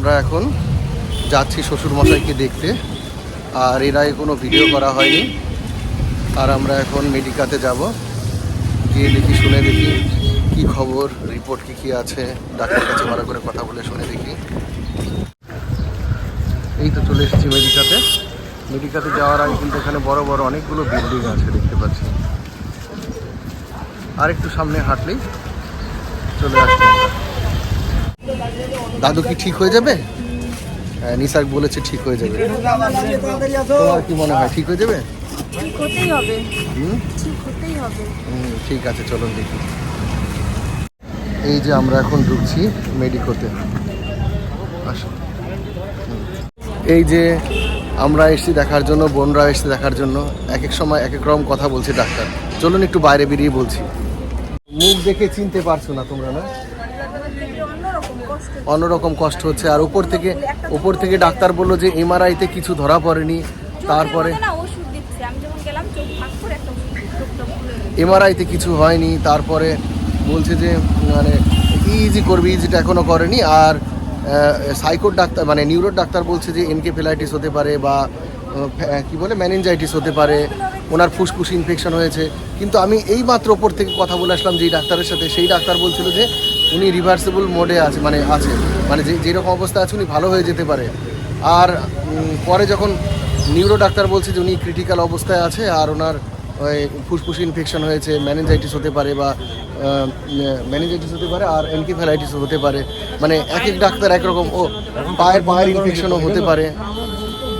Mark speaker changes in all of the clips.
Speaker 1: আমরা এখন যাচ্ছি শ্বশুর মশাইকে দেখতে। আর এর আগে কোনো ভিডিও করা হয়নি। আর আমরা এখন মেডিকাতে যাব। গিয়ে দেখি, শুনে দেখি কি খবর, রিপোর্ট কি কি আছে। ডাক্তার কাছে ভালো করে কথা বলে শুনে দেখি। এই তো চলে এসেছি মেডিকাতে। মেডিকাতে যাওয়ার আগে কিন্তু এখানে বড় বড় অনেকগুলো বিল্ডিং আছে দেখতে পাচ্ছি। আর একটু সামনে হাঁটলেই চলে আসবে। দাদু কি ঠিক হয়ে যাবে? হ্যাঁ, নিসার বলেছে ঠিক হয়ে যাবে। তোমার কি মনে হয় ঠিক হয়ে যাবে?
Speaker 2: ঠিক হতেই হবে।
Speaker 1: হুম?
Speaker 2: ঠিক হতেই হবে।
Speaker 1: হুম, ঠিক আছে চলুন দেখি। এই যে আমরা এখন ঢুকছি মেডিকোতে। আসো। এই যে আমরা এসেছি দেখার জন্য বোনরা এসেছি দেখার জন্য। এক এক সময় এক এক রকম কথা বলছে ডাক্তার। চলুন একটু বাইরে বেরিয়ে বলছি। মুখ দেখে চিনতে পারছ না তোমরা না?
Speaker 2: অন্যরকম কষ্ট
Speaker 1: হচ্ছে। আর উপর থেকে উপর থেকে ডাক্তার বলল যে এমআরআইতে কিছু ধরা পড়েনি। তারপরে। এমআরআইতে কিছু হয়নি। তারপরে বলছে যে মানে ইজি করবে ইজিটা এখনও করেনি। আর সাইকোর ডাক্তার মানে নিউরোর ডাক্তার বলছে যে এনকেফেলাইটিস হতে পারে বা কি বলে? ম্যানেঞ্জাইটিস হতে পারে। ওনার ফুসফুস ইনফেকশন হয়েছে। কিন্তু আমি এই মাত্র ওপর থেকে কথা বলে আসলাম যেই ডাক্তারের সাথে। সেই ডাক্তার বলছিল যে উনি রিভার্সেবল মোডে আছে মানে আছে। মানে যে যেরকম অবস্থা আছে, উনি ভালো হয়ে যেতে পারে। আর পরে যখন নিউরো ডাক্তার বলছে যে উনি ক্রিটিক্যাল অবস্থায় আছে, আর ওনার, ওই ফুসফুস ইনফেকশন হয়েছে ম্যানেঞ্জাইটিস হতে পারে বা ম্যানেঞ্জাইটিস হতে পারে, আর এনকিফ্যালাইটিস হতে পারে। মানে এক এক ডাক্তার একরকম ও পায়ের পায়ের ইনফেকশনও হতে পারে।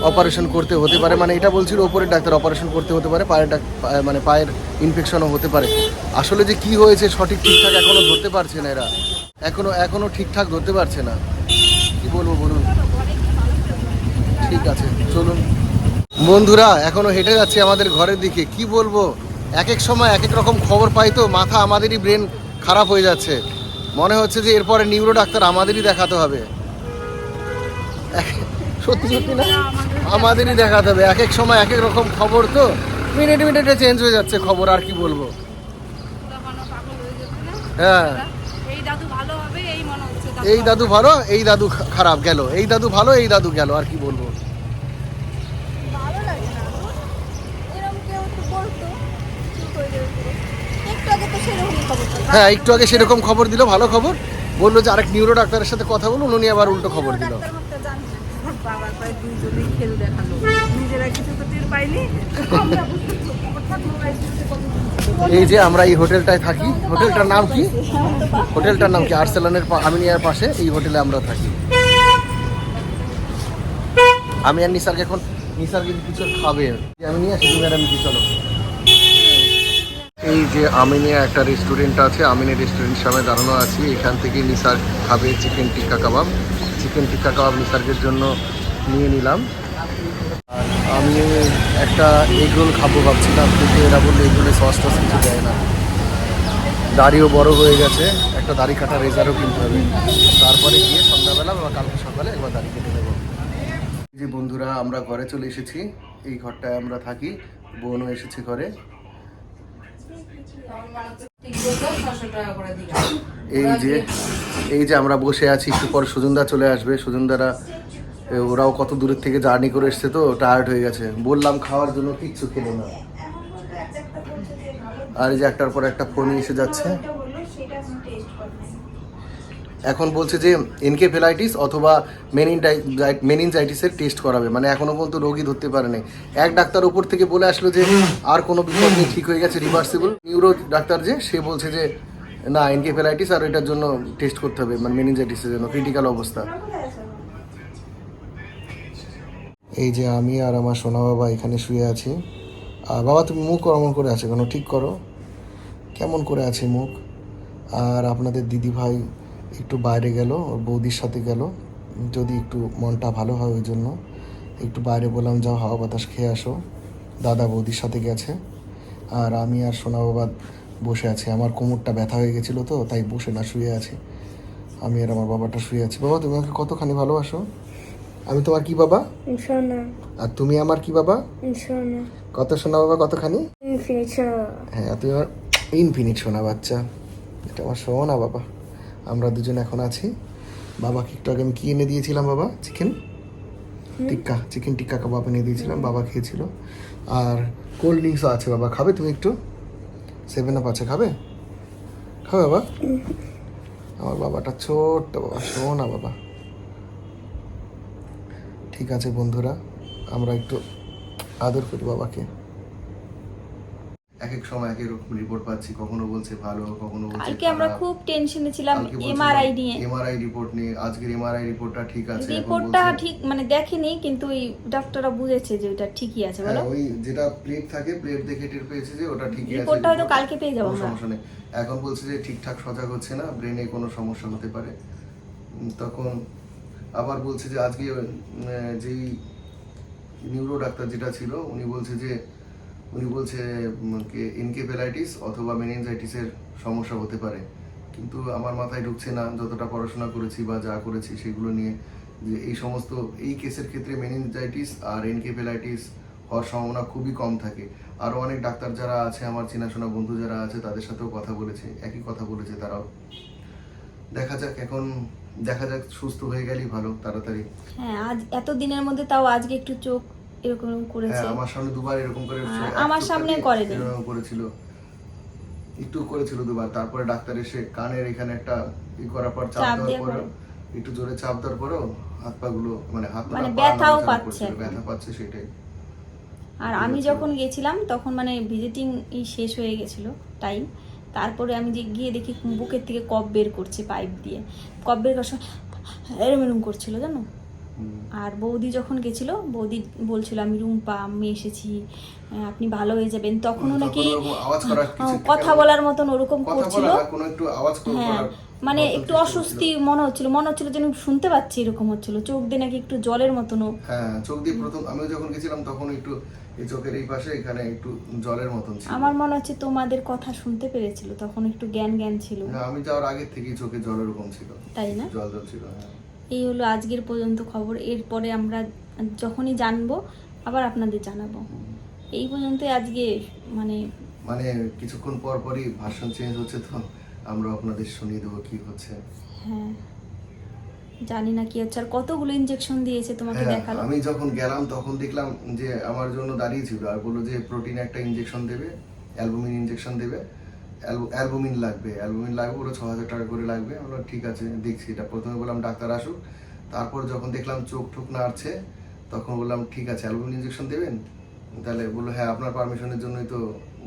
Speaker 1: অপারেশন করতে হতে পারে মানে এটা বলছিল ওপরের ডাক্তার, অপারেশন করতে হতে পারে, পায়ের মানে পায়ের ইনফেকশনও হতে পারে। আসলে যে কি হয়েছে সঠিক ঠিকঠাক এখনও ধরতে পারছে না এরা। এখনও এখনও ঠিকঠাক ধরতে পারছে না। কি বলব বলুন? ঠিক আছে, চলুন। বন্ধুরা, এখনও হেঁটে যাচ্ছে আমাদের ঘরের দিকে। কি বলব? এক এক সময় এক এক রকম খবর পাই তো, মাথা আমাদেরই ব্রেন খারাপ হয়ে যাচ্ছে। মনে হচ্ছে যে এরপরে নিউরো ডাক্তার আমাদেরই দেখাতে হবে। সত্যি সত্যি না? আমাদেরই দেখাতে হবে। এক এক সময় এক এক রকম খবর তো। মিনিটে মিনিটে চেঞ্জ হয়ে যাচ্ছে খবর, আর কি বলব?
Speaker 2: হয়ে। এই দাদু ভালো, এই
Speaker 1: দাদু খারাপ গেল। এই দাদু ভালো, এই দাদু গেল, আর কি বলব।
Speaker 2: হ্যাঁ একটু আগে
Speaker 1: সেরকম খবর দিল, ভালো খবর। বলল যে আরেক নিউরো ডাক্তারের সাথে কথা বলুন, উনি আবার উল্টো খবর দিল। এই যে আমরা এই হোটেলটায় থাকি, হোটেলটার নাম কি? হোটেলটার নাম কি? আর্সেলানের আমিনিয়ার পাশে এই হোটেলে আমরা থাকি। আমি আর নিসারকে এখন নিসারকে কিছু খাবে। আমি নিয়ে আসি আমি কি চলো। এই যে আমিনিয়া একটা রেস্টুরেন্ট আছে আমিনের রেস্টুরেন্ট সামনে দাঁড়ানো আছি। এখান থেকে নিসার খাবে চিকেন টিক্কা কাবাব। চিকেন টিক্কা কাবাব নিসার্কের জন্য নিয়ে নিলাম। আর আমি একটা এগ রোল খাব ভাবছিলাম, কিন্তু এরা বলল এগ রোলে সস টস কিছু দেয় না। দাড়িও বড় হয়ে গেছে, একটা দাড়ি কাটা রেজারও কিনতে হবে। তারপরে গিয়ে সন্ধ্যাবেলা বা কালকে সকালে একবার দাড়ি কেটে এই যে বন্ধুরা, আমরা ঘরে চলে এসেছি। এই ঘরটায় আমরা থাকি, বোনও এসেছে ঘরে। এই যে এই যে আমরা বসে আছি, একটু পর সুজনদা চলে আসবে। সুজনদারা ওরাও কত দূরের থেকে জার্নি করে এসছে তো টায়ার্ড হয়ে গেছে। বললাম খাওয়ার জন্য কিচ্ছু খেলো না। আর এই যে একটার পর একটা ফোন এসে যাচ্ছে। এখন বলছে যে এনকেফেলাইটিস অথবা মেনিনটাই মেনিনজাইটিসের টেস্ট করাবে। মানে এখনও পর্যন্ত রোগী ধরতে পারেনি। এক ডাক্তার উপর থেকে বলে আসলো যে আর কোনো বিপদ নেই, ঠিক হয়ে গেছে রিভার্সিবল নিউরো ডাক্তার যে, সে বলছে যে, না, এনকেফেলাইটিস আর এটার জন্য টেস্ট করতে হবে মানে মেনিনজাইটিসের জন্য ক্রিটিক্যাল অবস্থা। এই যে আমি আর আমার সোনা বাবা এখানে শুয়ে আছি। আর বাবা, তুমি মুখ কেমন করে আছে কেন? ঠিক করো। কেমন করে আছে মুখ? আর আপনাদের দিদি ভাই একটু বাইরে গেল ওর বৌদির সাথে গেল। যদি একটু মনটা ভালো হয় ওই জন্য। একটু বাইরে বললাম যাও হাওয়া বাতাস খেয়ে আসো। দাদা বৌদির সাথে গেছে। আর আমি আর সোনা বাবা বসে আছি। আমার কোমরটা ব্যথা হয়ে গেছিল তো তাই বসে না শুয়ে আছি। আমি আর আমার বাবাটা শুয়ে আছি। বাবা তুমি আমাকে কতখানি ভালোবাসো? আমি তোমার কি বাবা? আর তুমি আমার কি বাবা? কত সোনা বাবা কতখানি?
Speaker 2: ইনফিনিট
Speaker 1: হ্যাঁ তুমি আমার ইনফিনিট সোনা বাচ্চা। এটা আমার সোনা বাবা। আমরা দুজন এখন আছি। বাবাকে একটু আগে আমি কি এনে দিয়েছিলাম বাবা? চিকেন টিক্কা চিকেন টিক্কা কাবাব এনে দিয়েছিলাম বাবা খেয়েছিল। আর কোল্ড ড্রিঙ্কসও আছে বাবা খাবে তুমি একটু? সেভেন আপ আছে খাবে? খাবে বাবা? আমার বাবাটা ছোট্ট বাবা শোনা বাবা। ঠিক আছে বন্ধুরা আমরা একটু আদর করি বাবাকে। এক এক সময় এক এক রকম রিপোর্ট পাচ্ছি কখনো বলছে ভালো কখনো বলছে
Speaker 2: কালকে আমরা খুব টেনশনে ছিলাম এমআরআই নিয়ে।
Speaker 1: এমআরআই রিপোর্ট নিয়ে আজকের এমআরআই রিপোর্টটা ঠিক আছে
Speaker 2: রিপোর্টটা ঠিক মানে দেখেনি কিন্তু ওই ডাক্তাররা বুঝেছে যে ওটা ঠিকই আছে বলো।
Speaker 1: হ্যাঁ, ওই যেটা প্লেট থাকে প্লেট দেখে টের পেয়েছে যে ওটা ঠিকই আছে।
Speaker 2: রিপোর্টটা হয়তো কালকে পেয়ে যাব আমরা।
Speaker 1: সমস্যা নেই। এখন বলছে যে ঠিকঠাক সজাগ হচ্ছে না ব্রেনে কোনো সমস্যা হতে পারে। তখন আবার বলছে যে আজকে যেই নিউরো ডাক্তার যেটা ছিল উনি বলছে যে উনি বলছে এনকেফেলাইটিস অথবা মেনিনজাইটিসের সমস্যা হতে পারে। কিন্তু আমার মাথায় ঢুকছে না যতটা পড়াশোনা করেছি বা যা করেছি সেগুলো নিয়ে যে এই সমস্ত, এই কেসের ক্ষেত্রে মেনিনজাইটিস আর এনকেফেলাইটিস হওয়ার সম্ভাবনা খুবই কম থাকে। আরও অনেক ডাক্তার যারা আছে, আমার চেনাশোনা বন্ধু যারা আছে, তাদের সাথেও কথা বলেছে, একই কথা বলেছে তারাও। দেখা যাক, এখন দেখা যাক, সুস্থ হয়ে গেলেই ভালো, তাড়াতাড়ি।
Speaker 2: হ্যাঁ আজ এত দিনের মধ্যে তাও আজকে একটু চোখ এরকম করেছে।
Speaker 1: হ্যাঁ আমার সামনে দুবার এরকম করে
Speaker 2: হ্যাঁ, আমার সামনে করেনি।
Speaker 1: এরকম করেছিল। একটু করেছিল দুবার তারপরে ডাক্তার এসে কানের এখানে একটা ই করার পর চাপ দেওয়ার
Speaker 2: করে।
Speaker 1: একটু জোরে চাপ দেওয়ার পরেও হাত পা গুলো মানে হাত পা
Speaker 2: মানে ব্যথাও পাচ্ছে।
Speaker 1: ব্যথা পাচ্ছে সেটাই।
Speaker 2: আর আমি যখন গেছিলাম তখন মানে ভিজিটিং শেষ হয়ে গেছিল টাইম তারপরে আমি যে গিয়ে দেখি বুকের থেকে কপ বের করছে পাইপ দিয়ে। কপ বের করার সময় এরম এরম করছিল জানো। আর বৌদি যখন গেছিল বৌদি বলছিল আমি রুম্পা আমি এসেছি আপনি ভালো হয়ে যাবেন। তখনও
Speaker 1: তখন
Speaker 2: নাকি কথা বলার মতন ওরকম করছিল। হ্যাঁ মানে একটু অস্বস্তি মনে হচ্ছিল মনে হচ্ছিল যেন শুনতে পাচ্ছি এরকম হচ্ছিল। চোখ দিয়ে নাকি একটু জলের মতনও।
Speaker 1: হ্যাঁ চোখ দিয়ে প্রথম আমিও যখন গেছিলাম তখন একটু এই চোখের এই পাশে এখানে একটু জলের মতন ছিল।
Speaker 2: আমার মনে হচ্ছে তোমাদের কথা শুনতে পেরেছিল তখন একটু জ্ঞান জ্ঞান ছিল
Speaker 1: আমি যাওয়ার আগের থেকেই চোখে জল এরকম ছিল।
Speaker 2: তাই না?
Speaker 1: জল জল ছিল হ্যাঁ।
Speaker 2: এই হলো আজকের পর্যন্ত খবর। এরপরে আমরা যখনই জানব আবার আপনাদের জানাব। এই পর্যন্তই আজকে মানে
Speaker 1: মানে কিছুক্ষণ পর পরই ভার্সন চেঞ্জ হচ্ছে তো আমরা আপনাদের শুনিয়ে দেবো কি হচ্ছে।
Speaker 2: হ্যাঁ জানি না কি হচ্ছে। আর কতগুলো ইনজেকশন দিয়েছে তোমাকে
Speaker 1: হ্যাঁ,
Speaker 2: দেখাল?
Speaker 1: আমি যখন গেলাম তখন দেখলাম যে আমার জন্য দাঁড়িয়ে ছিল। আর বলল যে প্রোটিন একটা ইনজেকশন দেবে অ্যালবুমিন ইনজেকশন দেবে। অ্যালবুমিন লাগবে অ্যালবুমিন লাগবে ওরা ছ হাজার টাকা করে লাগবে। আমরা ঠিক আছে, দেখছি এটা। প্রথমে বললাম ডাক্তার আসুক, তারপর যখন দেখলাম চোখ ঠোক নাড়ছে, তখন বললাম, ঠিক আছে, অ্যালবুমিন ইঞ্জেকশন দেবেন? তাহলে বলল হ্যাঁ আপনার পারমিশনের জন্যই তো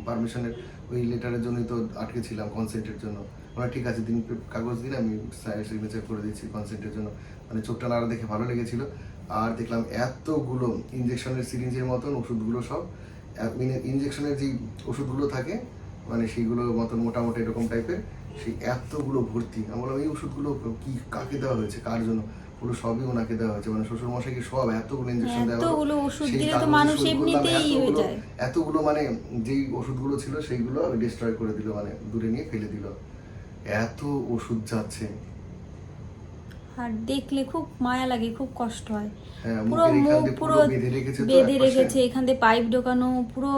Speaker 1: পারমিশনের ওই লেটারের জন্যই তো আটকে ছিলাম কনসেন্টের জন্য। আমরা, ঠিক আছে, দিন কাগজ দিন, আমি সিগনেচার করে দিচ্ছি কনসেন্টের জন্য। মানে চোখটা নাড়া দেখে ভালো লেগেছিল। আর দেখলাম এতগুলো ইঞ্জেকশনের সিরিঞ্জের মতন ওষুধগুলো সব ইঞ্জেকশনের যে ওষুধগুলো থাকে মানে সেইগুলো মতন মোটামুটি এরকম টাইপের সেই এতগুলো ভর্তি। আমি বললাম এই ওষুধগুলো কি কাকে দেওয়া হয়েছে? কার জন্য? পুরো সবই ওনাকে দেওয়া হয়েছে। মানে শ্বশুর মশাইকে সব এতগুলো ইঞ্জেকশন দেওয়া হলো।
Speaker 2: এতগুলো ওষুধ
Speaker 1: সেই
Speaker 2: তো মানুষ এমনিতেই হয়ে যায়।
Speaker 1: এতগুলো মানে যেই ওষুধগুলো ছিল সেইগুলো ডিস্ট্রয় করে দিল মানে দূরে নিয়ে ফেলে দিল। এত ওষুধ যাচ্ছে।
Speaker 2: আর দেখলে খুব মায়া লাগে খুব কষ্ট হয়।
Speaker 1: হ্যাঁ,
Speaker 2: পুরো মুখ পুরো
Speaker 1: বেঁধে রেখেছে
Speaker 2: এখান দিয়ে পাইপ ঢোকানো পুরো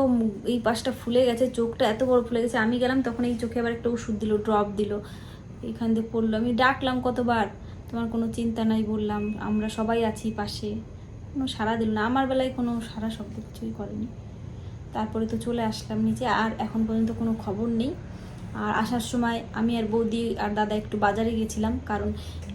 Speaker 2: এই পাশটা ফুলে গেছে চোখটা এত বড় ফুলে গেছে। আমি গেলাম তখন এই চোখে আবার একটা ওষুধ দিল ড্রপ দিল। এখান দিয়ে পড়ল আমি ডাকলাম কতবার তোমার কোনো চিন্তা নাই বললাম আমরা সবাই আছি পাশে। কোনো সাড়া দিল না আমার বেলায় কোনো সারা শব্দ কিছুই করেনি। তারপরে তো চলে আসলাম নিচে আর এখন পর্যন্ত কোনো খবর নেই। আর আসার সময় আমি আর বৌদি আর দাদা একটু বাজারে গেছিলাম কারণ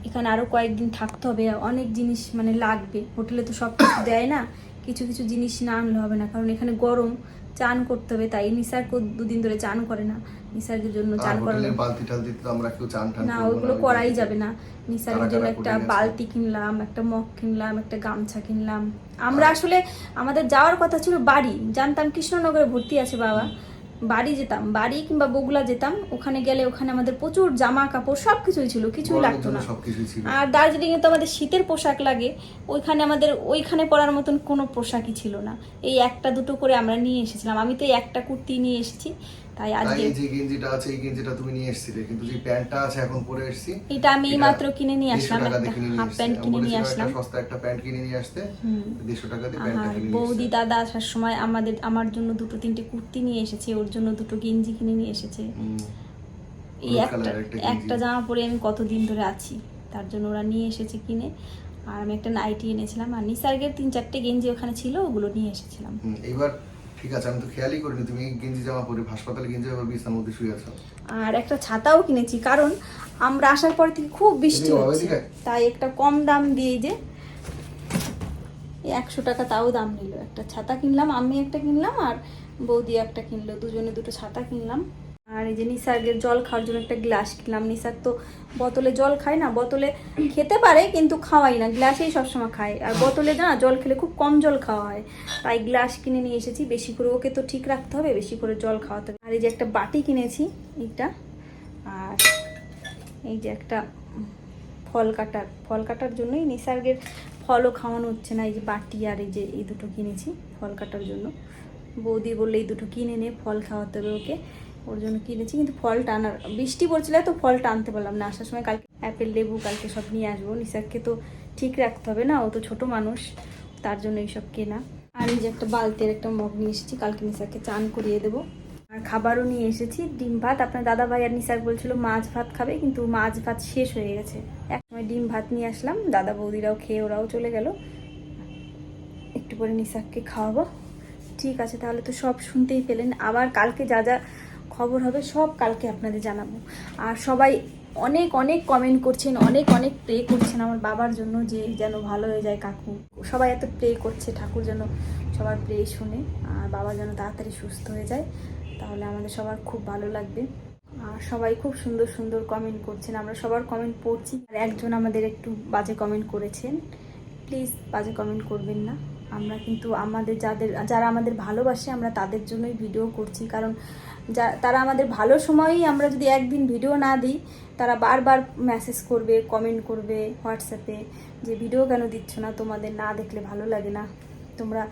Speaker 2: এখানে আরও কয়েকদিন থাকতে হবে অনেক জিনিস মানে লাগবে। হোটেলে তো সব কিছু দেয় না কিছু কিছু জিনিস না আনলে হবে না কারণ এখানে গরম চান করতে হবে তাই। নিসার দুদিন ধরে চান করে না নিসার্গের জন্য চান করানো
Speaker 1: বালতি টালতি তো আমরা কেউ চান টান
Speaker 2: না ওইগুলো করাই যাবে না। নিসারের জন্য একটা বালতি কিনলাম একটা মগ কিনলাম একটা গামছা কিনলাম। আমরা আসলে আমাদের যাওয়ার কথা ছিল বাড়ি। জানতাম কৃষ্ণনগরে ভর্তি আছে বাবা। বাড়ি যেতাম বাড়ি কিংবা বগুলা যেতাম ওখানে গেলে ওখানে আমাদের প্রচুর জামা কাপড় সব কিছুই ছিল কিছুই লাগতো না। আর দার্জিলিংয়ে তো আমাদের শীতের পোশাক লাগে ওইখানে আমাদের ওইখানে পরার মতন কোনো পোশাকই ছিল না। এই একটা দুটো করে আমরা নিয়ে এসেছিলাম আমি তো এই একটা কুর্তি নিয়ে এসেছি। তাই আজকে
Speaker 1: এই যে গেঞ্জিটা আছে এই গেঞ্জিটা তুমি নিয়ে এসেছিলে। কিন্তু যে প্যান্টটা আছে এখন পরে এসেছি।
Speaker 2: এটা আমি মাত্র কিনে নিয়ে আসলাম হাফ প্যান্ট কিনে নিয়ে আসলাম।
Speaker 1: সস্তা একটা প্যান্ট কিনে নিয়ে আসতে।
Speaker 2: হুম।
Speaker 1: দেড়শো টাকা দিয়ে প্যান্টটা কিনে
Speaker 2: বৌদি দাদা আসার সময় আমাদের আমার জন্য দুটো তিনটে কুর্তি নিয়ে এসেছে ওর জন্য দুটো গেঞ্জি কিনে নিয়ে এসেছে। এই একটা
Speaker 1: একটা
Speaker 2: জামা পরে আমি কতদিন ধরে আছি তার জন্য ওরা নিয়ে এসেছে কিনে। আর আমি একটা নাইটি এনেছিলাম আর নিসার্গের তিন চারটে গেঞ্জি ওখানে ছিল ওগুলো নিয়ে এসেছিলাম।
Speaker 1: হুম, এইবার ঠিক আছে আমি তো খেয়ালই করিনি। তুমি গেঞ্জি জামা পরে হাসপাতালে গেঞ্জি জামা পরে বিছানার মধ্যে শুয়ে আছো।
Speaker 2: আর একটা ছাতাও কিনেছি কারণ আমরা আসার পর থেকে খুব বৃষ্টি হচ্ছে। তাই একটা কম দাম দিয়ে যে একশো টাকা তাও দাম নিল। একটা ছাতা কিনলাম আমি একটা কিনলাম আর বৌদি একটা কিনলো দুজনে দুটো ছাতা কিনলাম। আর এই যে নিসার্গের জল খাওয়ার জন্য একটা গ্লাস কিনলাম। নিসার তো বোতলে জল খায় না, বোতলে খেতে পারে কিন্তু খাওয়াই না, গ্লাসেই সবসময় খায়। আর বোতলে না জল খেলে খুব কম জল খাওয়া হয়। তাই গ্লাস কিনে নিয়ে এসেছি, বেশি করে ওকে তো ঠিক রাখতে হবে, বেশি করে জল খাওয়াতে হবে। আর এই যে একটা বাটি কিনেছি, এইটা। আর এই যে একটা ফল কাটার ফল কাটার জন্যই নিসার্গের ফলও খাওয়ানো হচ্ছে না। এই যে বাটি আর এই যে এই দুটো কিনেছি ফল কাটার জন্য। বৌদি বললে, এই দুটো কিনে নে, ফল খাওয়াতে হবে ওকে। ওর জন্য কিনেছি, কিন্তু ফল টানার, বৃষ্টি পড়ছিল তো ফল টানতে পারলাম না। আসার সময় কালকে অ্যাপেল, লেবু, কালকে সব নিয়ে আসব। নিসারকে তো ঠিক রাখতে হবে না, ও তো ছোট মানুষ, তার জন্য এইসব কেনা। আর এই যে একটা বালতির একটা মগ নিয়ে এসেছি, কালকে নিসারকে চান করিয়ে দেবো। আর খাবারও নিয়ে এসেছি, ডিম ভাত। আপনার দাদা ভাই আর নিসার বলছিল মাছ ভাত খাবে, কিন্তু মাছ ভাত শেষ হয়ে গেছে। এক সময় ডিম ভাত নিয়ে আসলাম, দাদা বৌদিরাও খেয়ে ওরাও চলে গেল। একটু পরে নিসারকে খাওয়াবো। ঠিক আছে, তাহলে তো সব শুনতেই পেলেন। আবার কালকে যা যা খবর হবে, সব কালকে আপনাদের জানাব। আর সবাই অনেক অনেক কমেন্ট করছেন, অনেক অনেক প্রে করছেন আমার বাবার জন্য যে যেন ভালো হয়ে যায় কাকু। সবাই এত প্রে করছে ঠাকুর যেন সবার প্রে শুনে, আর বাবা যেন তাড়াতাড়ি সুস্থ হয়ে যায়, তাহলে আমাদের সবার খুব ভালো লাগবে। আর সবাই খুব সুন্দর সুন্দর কমেন্ট করছেন, আমরা সবার কমেন্ট পড়ছি। আর একজন আমাদের একটু বাজে কমেন্ট করেছেন। প্লিজ বাজে কমেন্ট করবেন না। আমরা কিন্তু আমাদের যাদের, যারা আমাদের ভালোবাসে, আমরা তাদের জন্যই ভিডিও করছি। কারণ যা, তারা আমাদের ভালো সময়ই আমরা যদি একদিন ভিডিও না দিই, তারা বারবার মেসেজ করবে কমেন্ট করবে হোয়াটসঅ্যাপে যে ভিডিও কেন দিচ্ছ না? তোমাদের না দেখলে ভালো লাগে না। তোমরা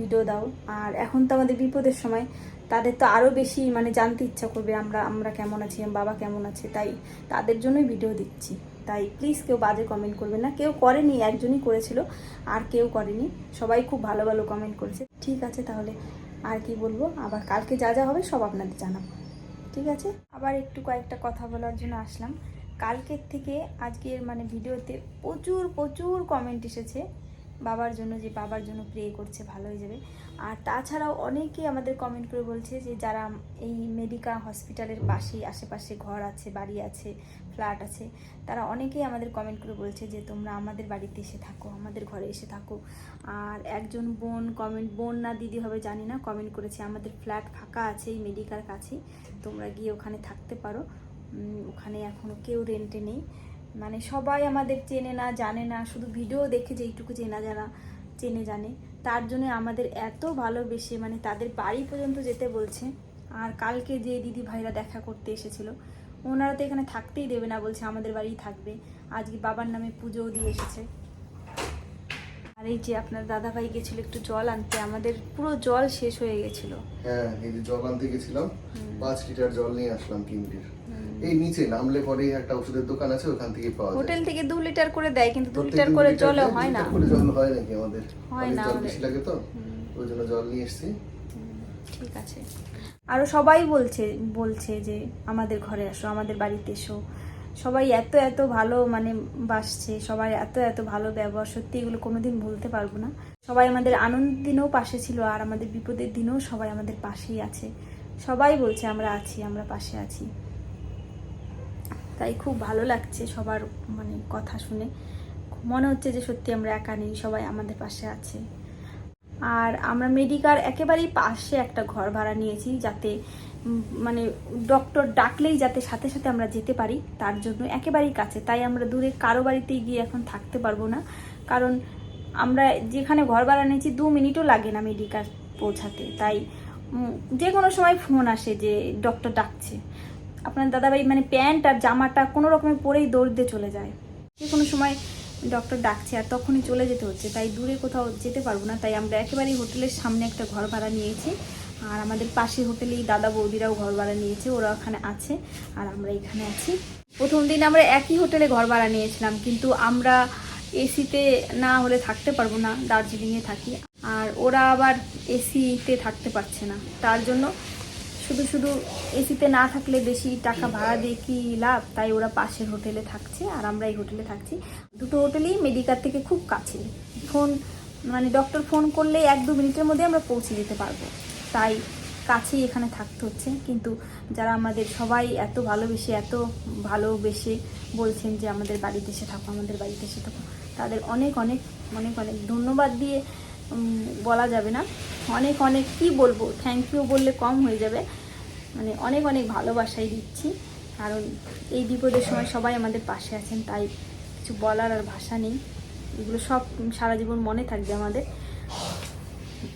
Speaker 2: ভিডিও দাও। আর এখন তো আমাদের বিপদের সময়। তাদের তো আরও বেশি মানে জানতে ইচ্ছা করবে, আমরা আমরা কেমন আছি? বাবা কেমন আছে? তাই তাদের জন্যই ভিডিও দিচ্ছি। তাই প্লিজ কেউ বাজে কমেন্ট করবে না। কেউ করেনি, একজনই করেছিল, আর কেউ করেনি। সবাই খুব ভালো ভালো কমেন্ট করেছে। ঠিক আছে তাহলে, আর কি বলব? আবার কালকে যা যা হবে সব আপনাদের জানাব। ঠিক আছে? আবার একটু কয়েকটা কথা বলার জন্য আসলাম। কালকের থেকে আজকের মানে ভিডিওতে প্রচুর প্রচুর কমেন্ট এসেছে। বাবার জন্য, যে বাবার জন্য প্রে করছে, ভালো হয়ে যাবে। আর তাছাড়াও অনেকে আমাদের কমেন্ট করে বলছে যে, যারা এই মেডিকা হসপিটালের পাশেই, আশেপাশে ঘর আছে, বাড়ি আছে ফ্ল্যাট আছে, তারা অনেকেই আমাদের কমেন্ট করে বলছে যে, তোমরা আমাদের বাড়িতে এসে থাকো, আমাদের ঘরে এসে থাকো। আর একজন বোন কমেন্ট বোন না, দিদি হবে, জানি না কমেন্ট করেছে, আমাদের ফ্ল্যাট ফাঁকা আছে, এই মেডিকার কাছে তোমরা গিয়ে ওখানে থাকতে পারো। ওখানে এখনও কেউ রেন্টে নেই। মানে সবাই আমাদের চেনে না জানে না শুধু ভিডিও দেখে যে এইটুকু চেনা জানা চেনে জানে। তার জন্য আমাদের এত ভালোবেসে মানে তাদের বাড়ি পর্যন্ত যেতে বলছে। আর কালকে যে দিদি ভাইরা দেখা করতে এসেছিল ওনারা তো এখানে থাকতেই দেবে না বলছে আমাদের বাড়িই থাকবে। আজকে বাবার নামে পুজোও দিয়ে এসেছে। আর এই যে আপনার দাদা ভাই গেছিল একটু জল আনতে আমাদের পুরো জল শেষ হয়ে গেছিল।
Speaker 1: হ্যাঁ এই যে জল আনতে গেছিলাম পাঁচ লিটার জল নিয়ে আসলাম কিনবির এই নিচে নামলে পরেই একটা ওষুধের দোকান আছে ওখান থেকে পাওয়া যায়।
Speaker 2: হোটেল থেকে দু লিটার করে দেয় কিন্তু দু লিটার করে
Speaker 1: লিটার
Speaker 2: হয় না।
Speaker 1: করে জল হয় নাকি আমাদের?
Speaker 2: হয় না
Speaker 1: জল বেশি লাগে তো ওই জন্য জল নিয়ে এসেছি।
Speaker 2: ঠিক আছে। আরও সবাই বলছে বলছে যে আমাদের ঘরে আসো আমাদের বাড়িতে এসো। সবাই এত এত ভালো মানে বাসছে সবাই এত এত ভালো ব্যবহার সত্যি এগুলো কোনোদিন ভুলতে পারব না। সবাই আমাদের আনন্দ দিনেও পাশে ছিল আর আমাদের বিপদের দিনেও সবাই আমাদের পাশেই আছে। সবাই বলছে আমরা আছি আমরা পাশে আছি। তাই খুব ভালো লাগছে সবার মানে কথা শুনে। মনে হচ্ছে যে সত্যি আমরা একা নেই, সবাই আমাদের পাশে আছে। আর আমরা মেডিকার একেবারেই পাশে একটা ঘর ভাড়া নিয়েছি যাতে মানে ডক্টর ডাকলেই যাতে সাথে সাথে আমরা যেতে পারি, তার জন্য একেবারেই কাছে। তাই আমরা দূরে কারও বাড়িতেই গিয়ে এখন থাকতে পারব না। কারণ আমরা যেখানে ঘর ভাড়া নিয়েছি দু মিনিটও লাগে না মেডিকার পৌঁছাতে। তাই যে কোনো সময় ফোন আসে যে ডক্টর ডাকছে। আপনার দাদাভাই মানে প্যান্ট আর জামাটা কোনো রকমে পরেই দৌড় দিয়ে চলে যায়। যে কোনো সময় ডক্টর ডাকছে আর তখনই চলে যেতে হচ্ছে। তাই দূরে কোথাও যেতে পারব না। তাই আমরা একেবারেই হোটেলের সামনে একটা ঘর ভাড়া নিয়েছি। আর আমাদের পাশে হোটেলেই দাদা বৌদিরাও ঘর ভাড়া নিয়েছে। ওরা ওখানে আছে আর আমরা এখানে আছি। প্রথম দিন আমরা একই হোটেলে ঘর ভাড়া নিয়েছিলাম। কিন্তু আমরা এসিতে না হলে থাকতে পারব না। দার্জিলিংয়ে থাকি। আর ওরা আবার এসিতে থাকতে পারছে না। তার জন্য শুধু শুধু এসিতে না থাকলে বেশি টাকা ভাড়া দিয়ে কি লাভ? তাই ওরা পাশের হোটেলে থাকছে আর আমরা এই হোটেলে থাকছি। দুটো হোটেলেই মেডিকাল থেকে খুব কাছে। ফোন মানে ডক্টর ফোন করলে এক দু মিনিটের মধ্যে আমরা পৌঁছে যেতে পারব। তাই কাছেই এখানে থাকতে হচ্ছে। কিন্তু যারা আমাদের সবাই এত ভালোবেসে এত ভালোবেসে বলছেন যে আমাদের বাড়িতে এসে থাকো, আমাদের বাড়িতে এসে থাকো, তাদের অনেক অনেক অনেক অনেক ধন্যবাদ দিয়ে বলা যাবে না। অনেক অনেক কি বলব? থ্যাংক ইউ বললে কম হয়ে যাবে। মানে অনেক অনেক ভালোবাসাই দিচ্ছি। কারণ এই বিপদের সময় সবাই আমাদের পাশে আছেন, তাই কিছু বলার আর ভাষা নেই। এগুলো সব সারা জীবন মনে থাকবে আমাদের।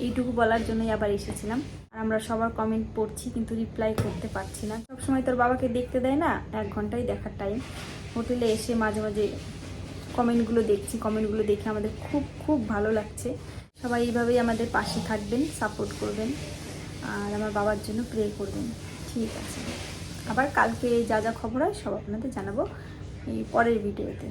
Speaker 2: এইটুকু বলার জন্যই আবার এসেছিলাম। আর আমরা সবার কমেন্ট পড়ছি, কিন্তু রিপ্লাই করতে পারছি না। সবসময় তোর বাবাকে দেখতে দেয় না, এক ঘন্টাই দেখার টাইম হোটেলে এসে মাঝে মাঝে কমেন্টগুলো দেখছি কমেন্টগুলো দেখে আমাদের খুব খুব ভালো লাগছে। সবাই এইভাবেই আমাদের পাশে থাকবেন সাপোর্ট করবেন। আর আমার বাবার জন্য প্রে করবেন। ঠিক আছে। আবার কালকে যা যা খবর হয় সব আপনাদের জানাব এই পরের ভিডিওতে